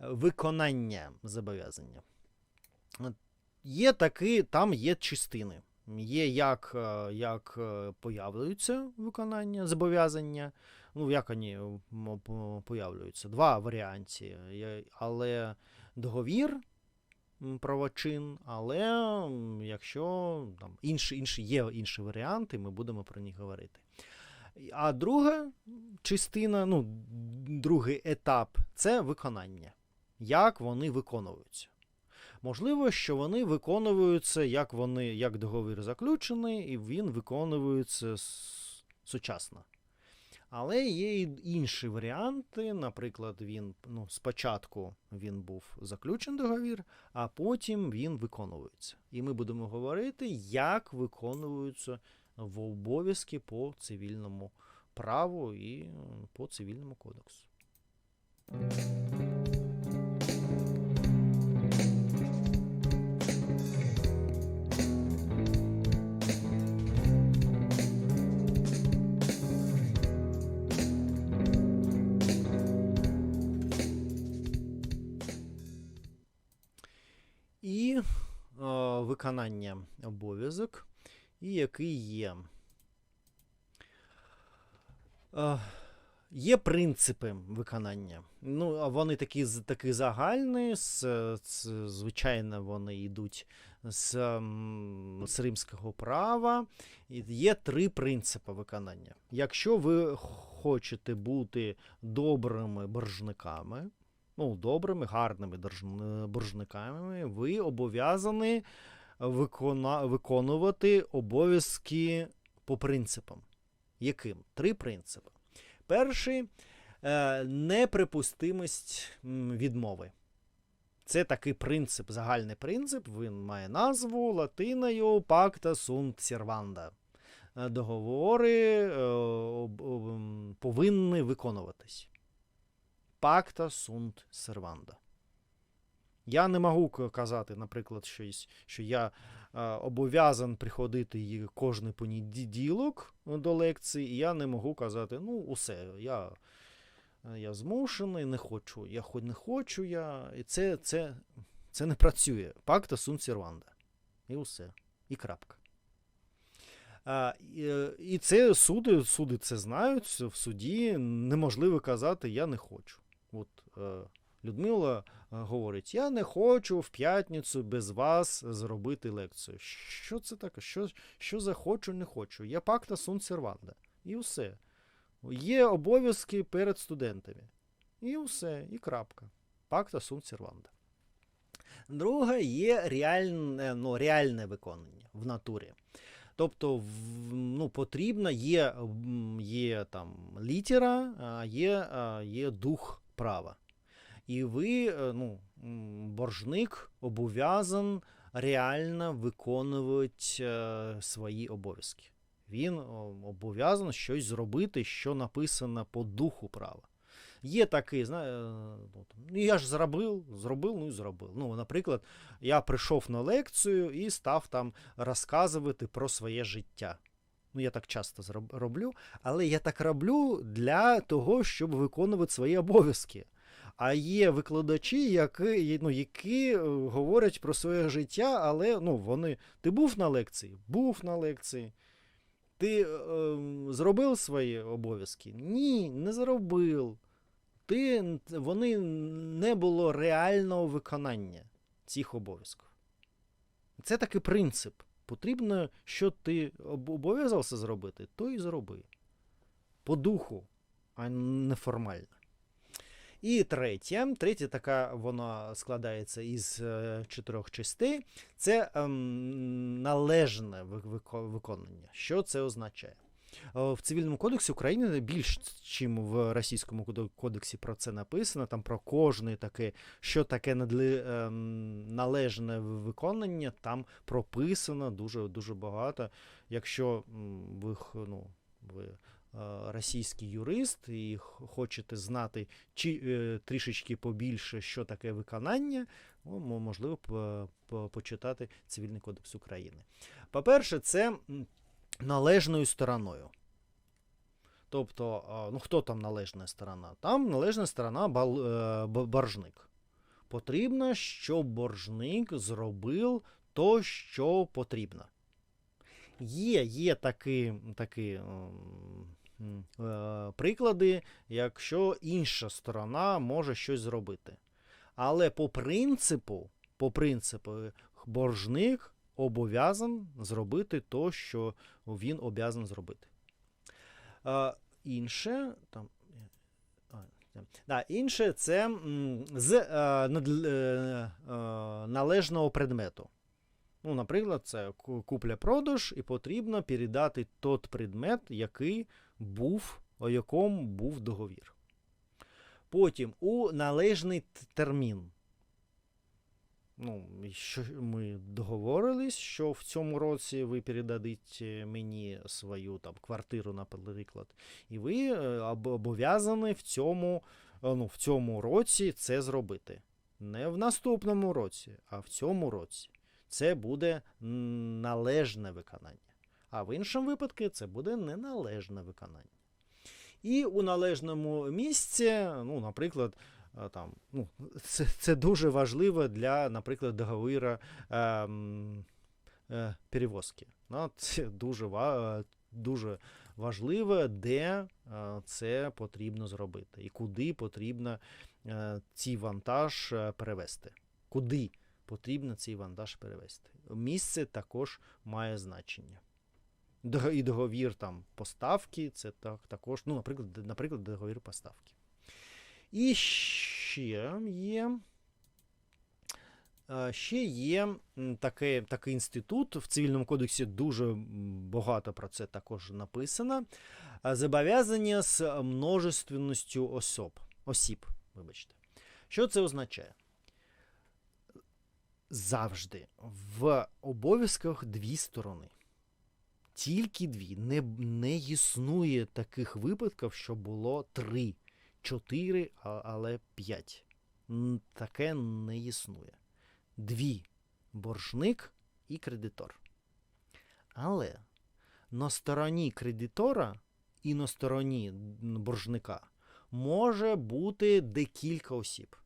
виконання зобов'язання. Є такі, там є частини. Є як, е, як е, появляються виконання, зобов'язання. Ну, як вони появляються? Два варіанти. Але договір правочин, але якщо там інші, інші, є інші варіанти, ми будемо про них говорити. А друга частина, ну, другий етап це виконання. Як вони виконуються. Можливо, що вони виконуються, як вони, як договір заключений, і він виконується сучасно. Але є і інші варіанти. Наприклад, він ну, спочатку він був заключений договір, а потім він виконується. І ми будемо говорити, як виконуються в обов'язки по цивільному праву і по цивільному кодексу. Виконання обов'язок, і який є. Є принципи виконання. Ну, вони такі, такі загальні, з, з- звичайно, вони йдуть з, з римського права. Є три принципи виконання. Якщо ви хочете бути добрими боржниками, ну, добрими, гарними боржниками, ви обов'язані виконувати обов'язки по принципам. Яким? Три принципи. Перший е, неприпустимість відмови. Це такий принцип, загальний принцип. Він має назву латиною Pacta sunt servanda. Е, Договори е, повинні виконуватись. Pacta sunt servanda. Я не можу казати, наприклад, щось, що я обов'язан приходити кожний понеділок до лекції, і я не можу казати, ну, усе, я, я змушений, не хочу. Я хоч не хочу, я. І це, це, це не працює. Пакта сун серванда. І усе. І крапка. А, і, це суди, суди це знають, в суді неможливо казати я не хочу. От е, Людмила говорить: я не хочу в п'ятницю без вас зробити лекцію. Що це таке? Що, що за хочу, не хочу? Є пакта сун серванда. І все. Є обов'язки перед студентами. І все, і крапка. Пакта сун серванда. Друге є реальне, ну, реальне виконання в натурі. Тобто, ну, потрібно, є, є там літера, є, є дух права. І ви, е, ну, боржник обов'язан реально виконувати е, свої обов'язки. Він обов'язан щось зробити, що написано по духу права. Є такий, знає, ну, ну, я ж зробив, зробив, ну і зробив. Ну, наприклад, я прийшов на лекцію і став там розказувати про своє життя. Ну, я так часто роблю, але я так роблю для того, щоб виконувати свої обов'язки. А є викладачі, які, ну, які е, говорять про своє життя, але ну, вони. Ти був на лекції? Був на лекції. Ти е, ем, зробив свої обов'язки? Ні, не зробив. Ти, вони не було реального виконання цих обов'язків. Це такий принцип. Потрібно, що ти обов'язався зробити, то і зроби. По духу, а не формально. І третє, третє така вона складається із е, чотирьох частей. Це ем, належне виконання. Що це означає? Е, В цивільному кодексі України більш, ніж в російському кодексі про це написано. Там про кожне таке, що таке ем, належне виконання, там прописано дуже дуже багато. Якщо ви, ну, ви російський юрист і хочете знати чи, е, трішечки побільше, що таке виконання, можливо, почитати Цивільний кодекс України. По-перше, це належною стороною. Тобто, ну хто там належна сторона? Там належна сторона е, боржник. Потрібно, щоб боржник зробив то, що потрібно. Є, є такі, такі е, приклади, якщо інша сторона може щось зробити. Але по принципу, по принципу, боржник обов'язан зробити то, що він обов'язан зробити. Е, інше, там, да, інше це з е, е, е, належного предмету. Ну, наприклад, це купля-продаж, і потрібно передати тот предмет, який був, о якому був договір. Потім у належний термін. Ну, що ми договорились, що в цьому році ви передадите мені свою там квартиру, наприклад, і ви е, обов'язані в цьому, е, ну, в цьому році це зробити. Не в наступному році, а в цьому році. Це буде належне виконання. А в іншому випадку це буде неналежне виконання. І у належному місці, ну, наприклад, е, там, ну, це, це дуже важливо для, наприклад, договора е, е, перевозки. Ну, це дуже, е, дуже важливо, де е, це потрібно зробити, і куди потрібно цей вантаж перевезти. Куди потрібно цей вантаж перевезти. Місце також має значення. І договір там поставки, це так, також, ну, наприклад, наприклад, договір поставки. І ще є. е, Ще є таке, такий інститут в цивільному кодексі дуже багато про це також написано. Е, Зобов'язання з множественністю особ, осіб. Вибачте. Що це означає? Завжди в обов'язках дві сторони. Тільки дві. Не, не існує таких випадків, що було три, чотири, але п'ять. Таке не існує. Дві боржник і кредитор. Але на стороні кредитора і на стороні боржника може бути декілька осіб.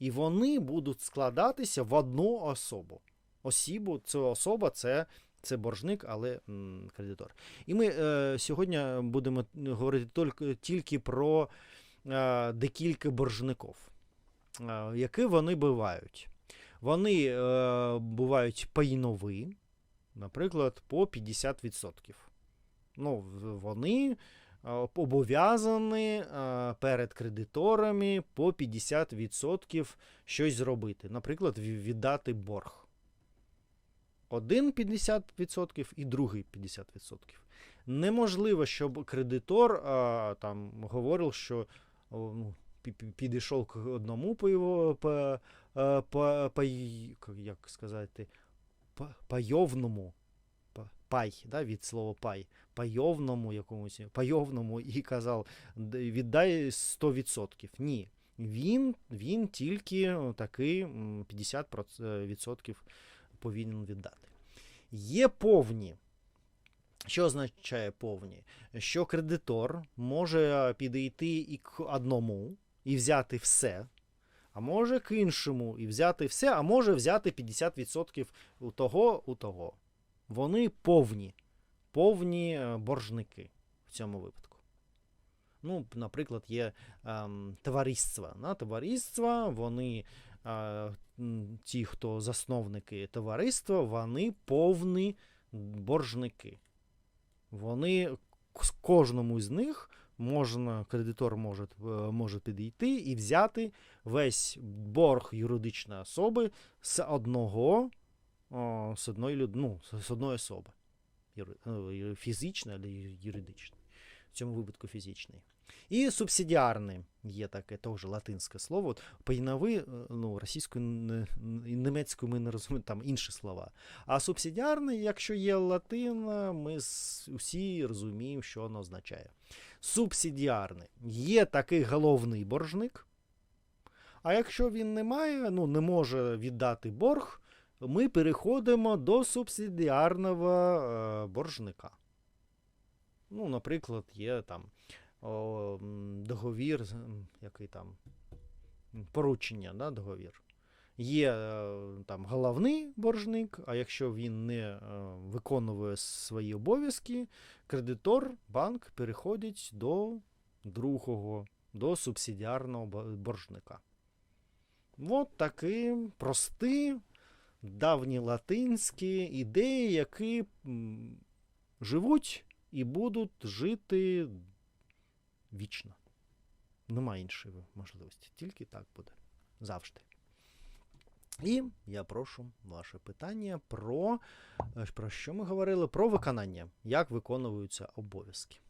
І вони будуть складатися в одну особу. Осібу, це особа це, це боржник, але м, кредитор. І ми е, сьогодні будемо говорити тільки, тільки про е, декілька боржників. Е, які вони бувають? Вони е, бувають пайнові, наприклад, по 50%. Ну, вони обов'язані е, перед кредиторами по 50% щось зробити. Наприклад, віддати борг. Один 50% і другий 50%. Неможливо, щоб кредитор а, там говорив, що ну, пі- пі- підійшов к одному по його по, е, по, по, як сказати, по, па- пай, да, від слова пай, пайовному якомусь, пайовному і казав, віддай 100%. Ні. Він, він тільки такий 50% повинен віддати. Є повні. Що означає повні? Що кредитор може підійти і к одному і взяти все, а може к іншому і взяти все, а може взяти 50% у того, у того. Вони повні, повні е, боржники в цьому випадку. Ну, наприклад, є ем, товариства. На товариства, вони, е, ті, хто засновники товариства, вони повні боржники. Вони к- кожному з них можна, кредитор може, е, може підійти і взяти весь борг юридичної особи з одного, о, з одної люд, ну, з одної особи. Е, фізичної або юридичної. В цьому випадку фізичний. І субсидіарний є таке теж латинське слово. От Пайновий, е, ну, російською і німецькою ми не розуміємо, там інші слова. А субсидіарний, якщо є латин, ми с- усі розуміємо, що воно означає. Субсидіарний. Є такий головний боржник. А якщо він не має, ну, не може віддати борг, ми переходимо до субсидіарного е, боржника. Ну, наприклад, є там о, договір, який там поручення, да, договір. Є е, там головний боржник, а якщо він не е, виконує свої обов'язки, кредитор, банк переходить до другого, до субсидіарного боржника. От такі прості, давні латинські ідеї, які живуть і будуть жити вічно. Немає іншої можливості. Тільки так буде. Завжди. І я прошу ваше питання про, е, про що ми говорили? Про виконання. Як виконуються обов'язки.